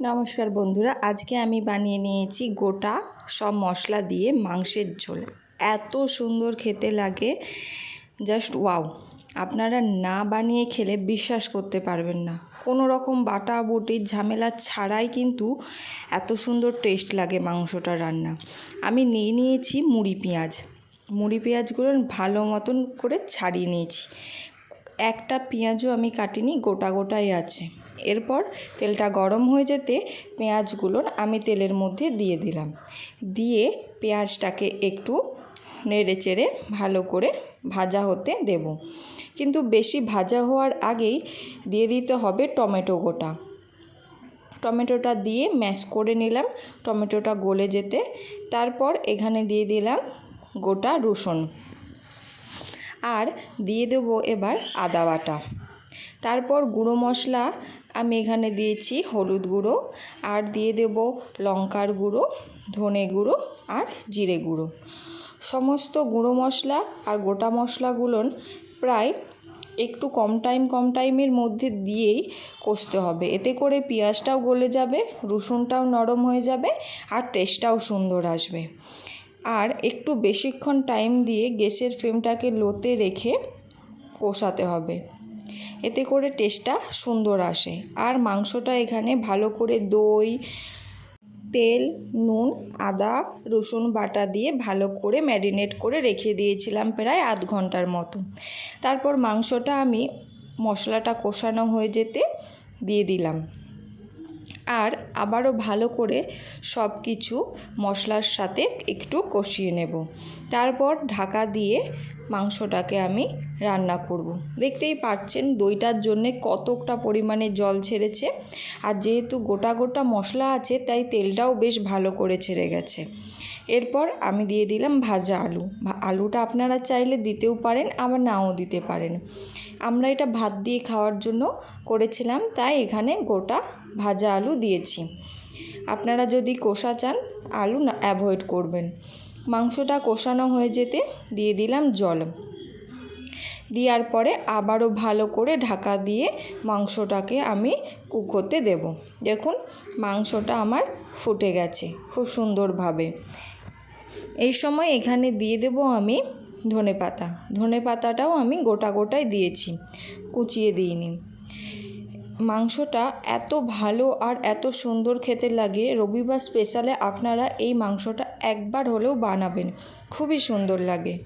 নমস্কার বন্ধুরা, আজকে আমি বানিয়ে নিয়েছি গোটা সব মশলা দিয়ে মাংসের ঝোল। এত সুন্দর খেতে লাগে, জাস্ট ওয়াও। আপনারা না বানিয়ে খেলে বিশ্বাস করতে পারবেন না। কোনো রকম বাটা বুটির ঝামেলা ছাড়াই কিন্তু এত সুন্দর টেস্ট লাগে মাংসটা রান্না। আমি নিয়ে নিয়েছি মুড়ি পেঁয়াজ। মুড়ি পেঁয়াজগুলো ভালো মতন করে ছাড়িয়ে নিয়েছি। একটা পেঁয়াজও আমি কাটিনি, গোটা গোটাই আছে। এরপর তেলটা গরম হয়ে যেতে পেঁয়াজগুলো আমি তেলের মধ্যে দিয়ে দিলাম। দিয়ে পেঁয়াজটাকে একটু নেড়ে চেড়ে ভালো করে ভাজা হতে দেব। কিন্তু বেশি ভাজা হওয়ার আগেই দিয়ে দিতে হবে টমেটো গোটা। টমেটোটা দিয়ে ম্যাশ করে নিলাম, টমেটোটা গলে যেতে। তারপর এখানে দিয়ে দিলাম গোটা রসুন। আর দিয়ে দেবো এবার আদা বাটা। তারপর গুঁড়ো মশলা আমি এখানে দিয়েছি হলুদ গুঁড়ো, আর দিয়ে দেব লঙ্কার গুঁড়ো, ধনে গুঁড়ো আর জিরে গুঁড়ো। সমস্ত গুঁড়ো মশলা আর গোটা মশলাগুলো প্রায় একটু কম টাইম, কম টাইমের মধ্যে দিয়েই কষতে হবে। এতে করে পেঁয়াজটাও গলে যাবে, রসুনটাও নরম হয়ে যাবে আর টেস্টটাও সুন্দর আসবে। আর একটু বেশিক্ষণ টাইম দিয়ে গ্যাসের ফ্লেমটাকে লোতে রেখে কষাতে হবে। এতে করে টেস্টটা সুন্দর আসে। আর মাংসটা এখানে ভালো করে দই, তেল, নুন, আদা, রসুন বাটা দিয়ে ভালো করে ম্যারিনেট করে রেখে দিয়েছিলাম প্রায় আধ ঘণ্টার মতো। তারপর মাংসটা আমি মশলাটা কষানো হয়ে যেতে দিয়ে দিলাম। আর আবারও ভালো করে সব কিছু মশলার সাথে একটু কষিয়ে নেব। তারপর ঢাকা দিয়ে মাংসটাকে আমি রান্না করব। দেখতেই পাচ্ছেন দইটার জন্যে কতকটা পরিমাণে জল ছেড়েছে। আর যেহেতু গোটা গোটা মশলা আছে, তাই তেলটাও বেশ ভালো করে ছেড়ে গেছে। এরপর আমি দিয়ে দিলাম ভাজা আলু। আলুটা আপনারা চাইলে দিতেও পারেন, আবার নাও দিতে পারেন। আমরা এটা ভাত দিয়ে খাওয়ার জন্য করেছিলাম, তাই এখানে গোটা ভাজা আলু দিয়েছি। আপনারা যদি কষা চান, আলু না, অ্যাভয়েড করবেন। মাংসটা কষানো হয়ে যেতে দিয়ে দিলাম জল। দেওয়ার পরে আবারও ভালো করে ঢাকা দিয়ে মাংসটাকে আমি কুক হতে দেব। দেখুন, মাংসটা আমার ফুটে গেছে খুব সুন্দরভাবে। এই সময় এখানে দিয়ে দেব আমি ধনে পাতা ধনে পাতাটাও আমি গোটা গোটাই দিয়েছি, কুচিয়ে দিইনি। মাংসটা এত ভালো আর এত সুন্দর খেতে লাগে, রবিবার স্পেশালে আপনারা এই মাংসটা একবার হলেও বানাবেন। খুবই সুন্দর লাগে।